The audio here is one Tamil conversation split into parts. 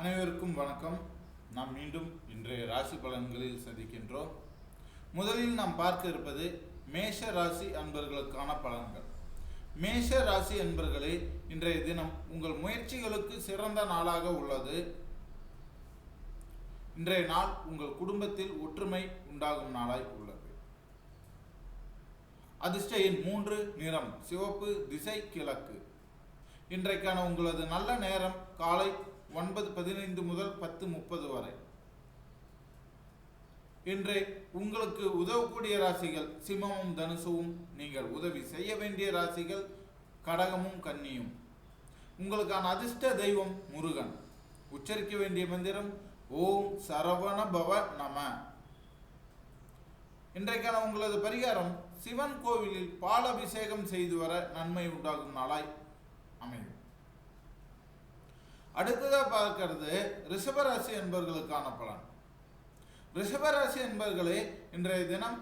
அனைவருக்கும் வணக்கம். நாம் மீண்டும் இன்றைய ராசி பலன்களில் சந்திக்கின்றோம். முதலில் நாம் பார்க்க இருப்பது மேஷ ராசி அன்பர்களுக்கான பலன்கள். மேஷ ராசி அன்பர்களே இன்றைய தினம் உங்கள் முயற்சிகளுக்கு சிறந்த நாளாக உள்ளது. இன்றைய நாள் உங்கள் குடும்பத்தில் ஒற்றுமை உண்டாகும் நாளாய் உள்ளது. அதிர்ஷ்ட எண் மூன்று நிறம் சிவப்பு திசை கிழக்கு. இன்றைக்கான உங்களது நல்ல நேரம் காலை ஒன்பது பதினைந்து முதல் பத்து முப்பது வரை. இன்று உங்களுக்கு உதவக்கூடிய ராசிகள் சிம்மமும் தனுசுவும். நீங்கள் உதவி செய்ய வேண்டிய ராசிகள் கடகமும் கன்னியும். உங்களுக்கான அதிர்ஷ்ட தெய்வம் முருகன். உச்சரிக்க வேண்டிய மந்திரம் ஓம் சரவண பவ நம. இன்றைக்கான உங்களது பரிகாரம் சிவன் கோவிலில் பாலபிஷேகம் செய்து வர நன்மை உண்டாகும் நாளாய் அமையும். அடுத்ததாக பார்க்கறது ரிஷபராசி என்பவர்களுக்கான பலன். ரிஷபராசி என்பவர்களே இன்றைய தினம்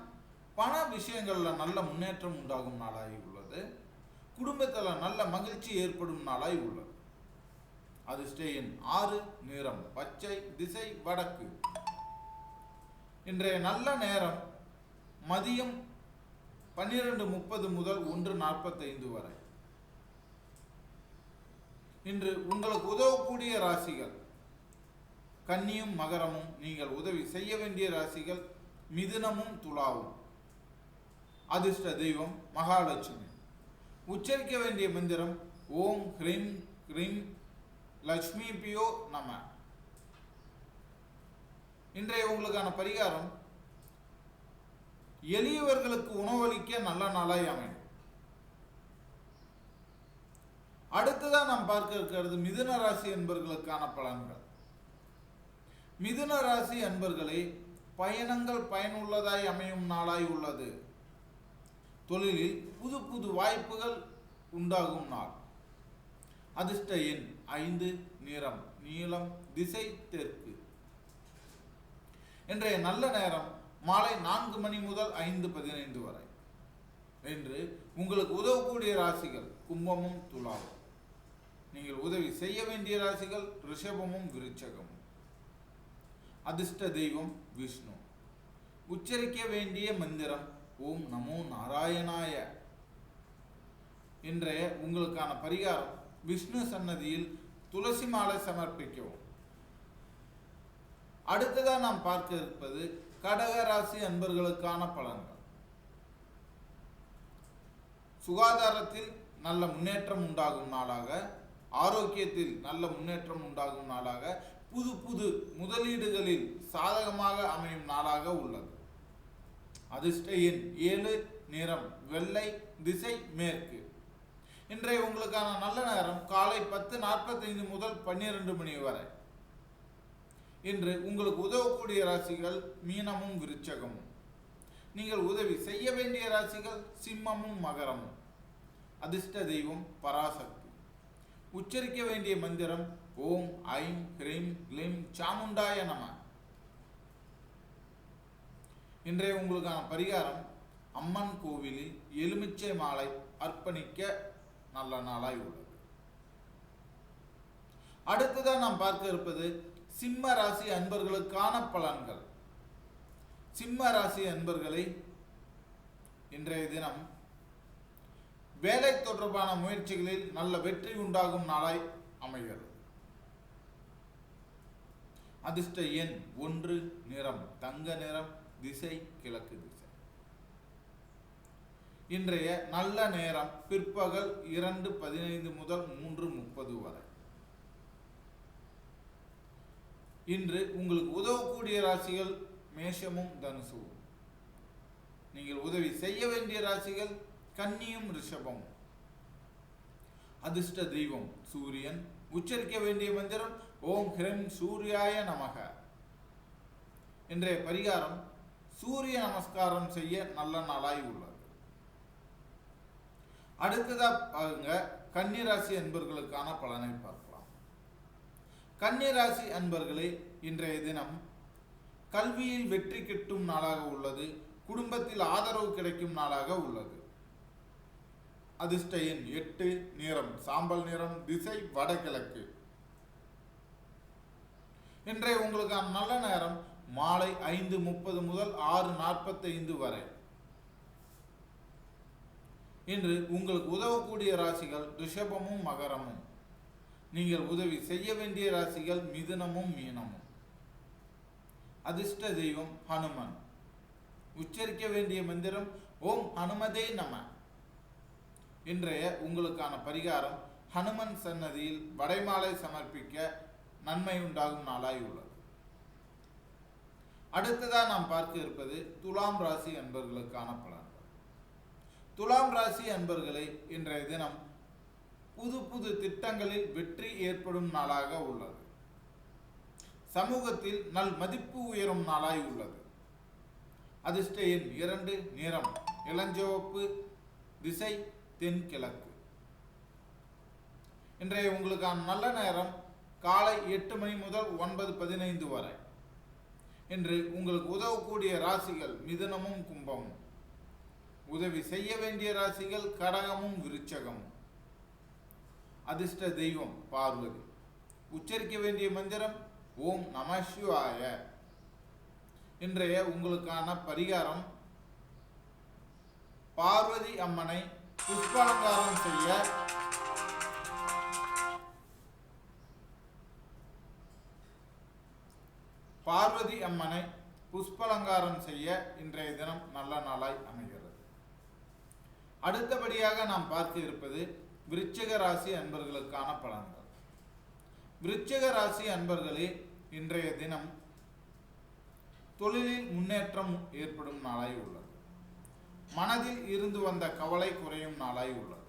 பண விஷயங்களில் நல்ல முன்னேற்றம் உண்டாகும் நாளாகி உள்ளது. குடும்பத்தில் நல்ல மகிழ்ச்சி ஏற்படும் நாளாய் உள்ளது. அதிர்ஷ்ட எண் ஆறு நிறம் பச்சை திசை வடக்கு. இன்றைய நல்ல நேரம் மதியம் பன்னிரெண்டு முப்பது முதல் ஒன்று நாற்பத்தைந்து வரை. இன்று உங்களுக்கு உதவக்கூடிய ராசிகள். கன்னியும் மகரமும் நீங்கள் உதவி செய்ய வேண்டிய ராசிகள். மிதுனமும் துலாவும். அதிர்ஷ்ட தெய்வம் மகாலட்சுமி. உச்சரிக்க வேண்டிய மந்திரம் ஓம் ஹ்ரீம் ஹ்ரீம் லக்ஷ்மி பியோ நம. இன்றைய உங்களுக்கான பரிகாரம் எளியவர்களுக்கு உணவளிக்க நல்ல நாளாய் அமையும். அடுத்ததா நாம் பார்க்க இருக்கிறது மிதுன ராசி என்பர்களுக்கான பலன்கள். மிதுன ராசி அன்பர்களே பயணங்கள் பயனுள்ளதாய் அமையும் நாளாய் உள்ளது. தொழிலில் புது புது வாய்ப்புகள் உண்டாகும் நாள். அதிர்ஷ்ட எண் ஐந்து நிறம் நீளம் திசை தெற்கு. இன்றைய நல்ல நேரம் மாலை நான்கு மணி முதல் ஐந்து பதினைந்து வரை. என்று உங்களுக்கு உதவக்கூடிய ராசிகள் கும்பமும் துலாவும் நீங்கள் உதவி செய்ய வேண்டிய ராசிகள் ரிஷபமும் விருச்சகமும். அதிர்ஷ்ட தெய்வம் விஷ்ணு. உச்சரிக்க வேண்டிய மந்திரம் ஓம் நமோ நாராயணாய. இன்றைய உங்களுக்கான பரிகாரம் விஷ்ணு சன்னதியில் துளசி மாலை சமர்ப்பிக்கவும். அடுத்ததாக நாம் பார்க்க இருப்பது கடக ராசி அன்பர்களுக்கான பலன்கள். சுகாதாரத்தில் நல்ல முன்னேற்றம் உண்டாகும் நாளாக ஆரோக்கியத்தில் நல்ல முன்னேற்றம் உண்டாகும் நாளாக புது புது முதலீடுகளில் சாதகமாக அமையும் நாளாக உள்ளது. அதிர்ஷ்ட எண் ஏழு நிறம் வெள்ளை திசை மேற்கு. இன்றைய உங்களுக்கான நல்ல நேரம் காலை பத்து நாற்பத்தைந்து முதல் பன்னிரண்டு மணி வரை. இன்று உங்களுக்கு உதவக்கூடிய ராசிகள் மீனமும் விருச்சகமும். நீங்கள் உதவி செய்ய வேண்டிய ராசிகள் சிம்மமும் மகரமும். அதிர்ஷ்ட தெய்வம் பராசக்தி. உச்சரிக்க வேண்டிய மந்திரம் ஓம் ஐம் ஹ்ரீம் க்ளீம் சாமுண்டாய நம. இன்றைய உங்களுக்கான பரிகாரம் அம்மன் கோவிலில் எலுமிச்சை மாலை அர்ப்பணிக்க நல்ல நாளாய் உள்ளது. அடுத்ததான் நாம் பார்க்க இருப்பது சிம்ம ராசி அன்பர்களுக்கான பலன்கள். சிம்ம ராசி அன்பர்களை இன்றைய தினம் வேலை தொடர்பான முயற்சிகளில் நல்ல வெற்றி உண்டாகும் நாளாய் அமைகிறது. அதிர்ஷ்ட எண் ஒன்று நிறம் தங்க நிறம் திசை கிழக்கு திசை. இன்றைய நல்ல நேரம் பிற்பகல் இரண்டு பதினைந்து முதல் மூன்று முப்பது வரை. இன்று உங்களுக்கு உதவக்கூடிய ராசிகள் மேஷமும் தனுசுவும். நீங்கள் உதவி செய்ய வேண்டிய ராசிகள் கன்னியும் ரிஷபம். அதிர்ஷ்ட தெய்வம் சூரியன். உச்சரிக்க வேண்டிய மந்திரம் ஓம் ஹிரம் சூர்யாய நமக. இன்றைய பரிகாரம் சூரிய நமஸ்காரம் செய்ய நல்ல நாளாய் உள்ளது. அடுத்ததா பாருங்க கன்னிராசி அன்பர்களுக்கான பலனை பார்க்கலாம். கன்னிராசி அன்பர்களே இன்றைய தினம் கல்வியில் வெற்றி கிட்டும் நாளாக உள்ளது குடும்பத்தில் ஆதரவு கிடைக்கும் நாளாக உள்ளது. அதிர்ஷ்ட எண் எட்டு நிறம் சாம்பல் நிறம் திசை வடகிழக்கு. இன்றைய உங்களுக்கான நல்ல நேரம் மாலை ஐந்து முப்பது முதல் ஆறு நாற்பத்தைந்து வரை. இன்று உங்களுக்கு உதவக்கூடிய ராசிகள் ரிஷபமும் மகரமும். நீங்கள் உதவி செய்ய வேண்டிய ராசிகள் மிதுனமும் மீனமும். அதிர்ஷ்ட தெய்வம் ஹனுமன். உச்சரிக்க வேண்டிய மந்திரம் ஓம் ஹனுமதே நம. இன்றைய உங்களுக்கான பரிகாரம் ஹனுமன் சன்னதியில் வடைமாலை சமர்ப்பிக்க நன்மை உண்டாகும் நாளாய் உள்ளது. அடுத்ததாக நாம் பார்க்க இருப்பது துலாம் ராசி அன்பர்களுக்கான பலன். துலாம் ராசி அன்பர்களை இன்றைய தினம் புது புது திட்டங்களில் வெற்றி ஏற்படும் நாளாக உள்ளது. சமூகத்தில் நல் மதிப்பு உயரும் நாளாய் உள்ளது. அதிர்ஷ்ட எண் இரண்டு நிறம் இளஞ்சிவப்பு திசை தென்கிழக்கு. இன்றைய உங்களுக்கான நல்ல நேரம் காலை எட்டு மணி முதல் ஒன்பது பதினைந்து வரை. இன்று உங்களுக்கு உதவக்கூடிய ராசிகள் மிதுனமும் கும்பமும். உதவி செய்ய வேண்டிய ராசிகள் கடகமும் விருச்சகமும் அதிர்ஷ்ட தெய்வம் பார்வதி. உச்சரிக்க வேண்டிய மந்திரம் ஓம் நம சிவாய. இன்றைய உங்களுக்கான பரிகாரம் பார்வதி அம்மனை புஷ்பாலங்காரம் செய்ய. பார்வதி அம்மனை புஷ்பலங்காரம் செய்ய இன்றைய தினம் நல்ல நாளாய் அமைகிறது. அடுத்தபடியாக நாம் பார்த்திருப்பது விருச்சிக ராசி அன்பர்களுக்கான பலன்கள். விருச்சிக ராசி அன்பர்களே இன்றைய தினம் தொழிலில் முன்னேற்றம் ஏற்படும் நாளாய் உள்ளது. மனதில் இருந்து வந்த கவலை குறையும் நாளாய் உள்ளது.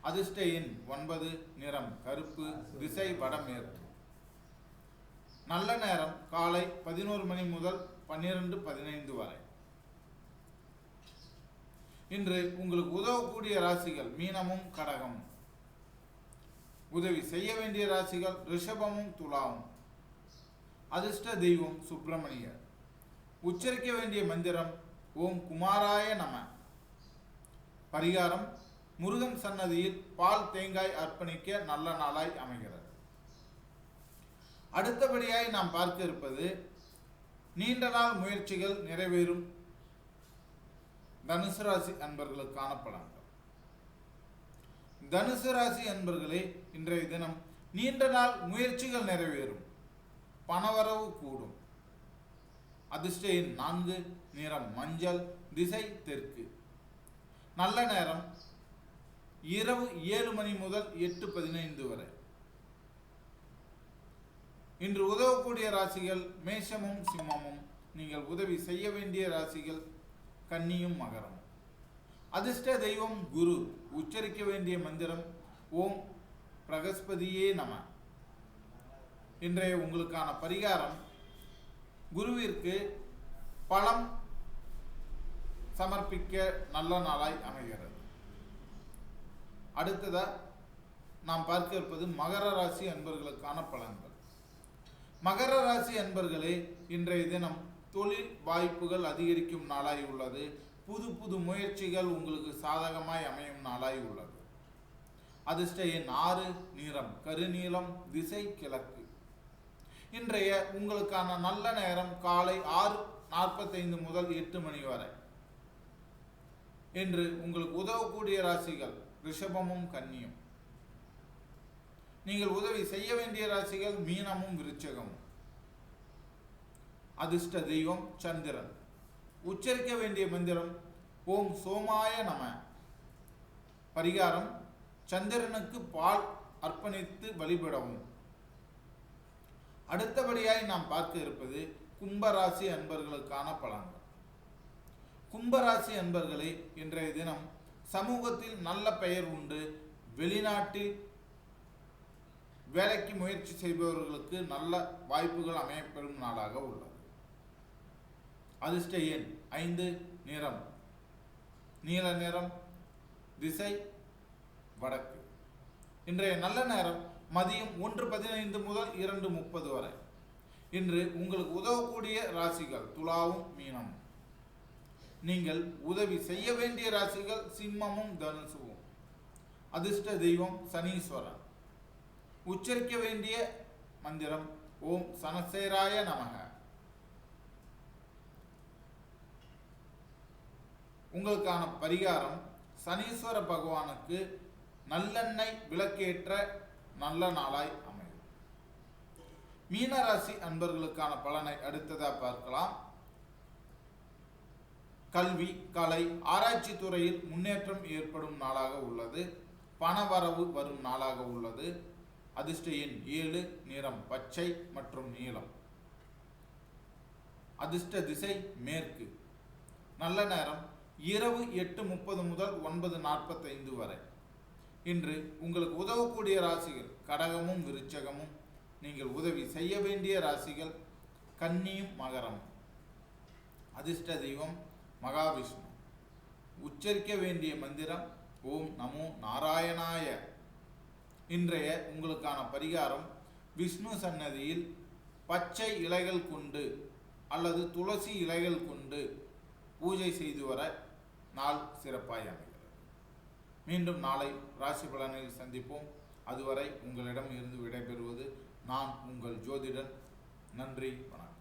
அதிர்ஷ்ட எண் ஒன்பது நிறம் கருப்பு திசை வடமேற்கு நல்ல நேரம் காலை பதினோரு மணி முதல் பன்னிரண்டு பதினைந்து வரை. இன்று உங்களுக்கு உதவக்கூடிய ராசிகள் மீனமும் கடகமும் உதவி செய்ய வேண்டிய ராசிகள் ரிஷபமும் துலாவும் அதிர்ஷ்ட தெய்வம் சுப்பிரமணியர். உச்சரிக்க வேண்டிய மந்திரம் ஓம் குமாராய நம. பரிகாரம் முருகன் சன்னதியில் பால் தேங்காய் அர்ப்பணிக்க நல்ல நாளாய் அமைகிறது. அடுத்தபடியாய் நாம் பார்க்க இருப்பது நீண்ட நாள் முயற்சிகள் நிறைவேறும் தனுசு ராசி அன்பர்களுக்கான பலன்கள். தனுசு ராசி அன்பர்களே இன்றைய தினம் நீண்ட நாள் முயற்சிகள் நிறைவேறும். பணவரவு கூடும். அதிர்ஷ்ட எண் நான்கு நிறம் மஞ்சள் திசை தெற்கு. நல்ல நேரம் இரவு ஏழு மணி முதல் எட்டு பதினைந்து வரை. இன்று உதவக்கூடிய ராசிகள் மேஷமும் சிம்மமும். நீங்கள் உதவி செய்ய வேண்டிய ராசிகள் கன்னியும் மகரம். அதிர்ஷ்ட தெய்வம் குரு உச்சரிக்க வேண்டிய மந்திரம் ஓம் பிரகஸ்பதியே நம. இன்றைய உங்களுக்கான பரிகாரம் குருவிற்கு பழம் சமர்ப்பிக்க நல்ல நாளாய் அமைகிறது. அடுத்ததாக நாம் பார்க்க இருப்பது மகர ராசி அன்பர்களுக்கான பலன்கள். மகர ராசி அன்பர்களே இன்றைய தினம் தொழில் வாய்ப்புகள் அதிகரிக்கும் நாளாய் உள்ளது. புது புது முயற்சிகள் உங்களுக்கு சாதகமாய் அமையும் நாளாய் உள்ளது. அதிர்ஷ்ட எண் ஆறு நிறம் கருநீளம் திசை கிழக்கு. இன்றைய உங்களுக்கான நல்ல நேரம் காலை ஆறு நாற்பத்தைந்து முதல் எட்டு மணி வரை. இன்று உங்களுக்கு உதவக்கூடிய ராசிகள் ரிஷபமும் கன்னியும். நீங்கள் உதவி செய்ய வேண்டிய ராசிகள் மீனமும் விருச்சகமும். அதிர்ஷ்ட தெய்வம் சந்திரன். உச்சரிக்க வேண்டிய மந்திரம் ஓம் சோமாய நம. பரிகாரம் சந்திரனுக்கு பால் அர்ப்பணித்து வழிபடவும். அடுத்தபடியாய் நாம் பார்க்க இருப்பது கும்பராசி அன்பர்களுக்கான பலன்கள். கும்பராசி அன்பர்களே இன்றைய தினம் சமூகத்தில் நல்ல பெயர் உண்டு. வெளிநாட்டில் வேலைக்கு முயற்சி செய்பவர்களுக்கு நல்ல வாய்ப்புகள் அமையப்பெறும் நாளாக உள்ளது. அதிர்ஷ்ட எண் ஐந்து நிறம். நீல நிறம் திசை வடக்கு. இன்றைய நல்ல நேரம் மதியம் ஒன்று பதினைந்து முதல் இரண்டு முப்பது வரை. இன்று உங்களுக்கு உதவக்கூடிய ராசிகள் துலாவும் மீனம் நீங்கள் உதவி செய்ய வேண்டிய ராசிகள் சிம்மமும் தனுசுவும். அதிர்ஷ்ட தெய்வம் சனீஸ்வரன். உச்சரிக்க வேண்டிய மந்திரம் ஓம் சனசேராய நமக. உங்களுக்கான பரிகாரம் சனீஸ்வர பகவானுக்கு நல்லெண்ணெய் விளக்கேற்ற நல்ல நாளாய் அமையும். மீனராசி அன்பர்களுக்கான பலனை அடுத்ததா பார்க்கலாம். கல்வி கலை ஆராய்ச்சி துறையில் முன்னேற்றம் ஏற்படும் நாளாக உள்ளது. பணவரவு வரும் நாளாக உள்ளது. அதிர்ஷ்ட எண் ஏழு நிறம் பச்சை மற்றும் நீலம் அதிர்ஷ்ட திசை மேற்கு. நல்ல நேரம் இரவு எட்டு முப்பது முதல் ஒன்பது நாற்பத்தைந்து வரை. இன்று உங்களுக்கு உதவக்கூடிய ராசிகள் கடகமும் விருச்சகமும். நீங்கள் உதவி செய்ய வேண்டிய ராசிகள் கன்னியும் மகரமும் அதிர்ஷ்ட தெய்வம் மகாவிஷ்ணு. உச்சரிக்க வேண்டிய மந்திரம் ஓம் நமோ நாராயணாய. இன்றைய உங்களுக்கான பரிகாரம் விஷ்ணு சன்னதியில் பச்சை இலைகள் கொண்டு அல்லது துளசி இலைகள் கொண்டு. பூஜை செய்து வர நாள் சிறப்பாய் அமையும். மீண்டும் நாளை ராசி பலனில் சந்திப்போம். அதுவரை உங்களிடம் இருந்து விடைபெறுவது நான் உங்கள் ஜோதிடன். நன்றி வணக்கம்.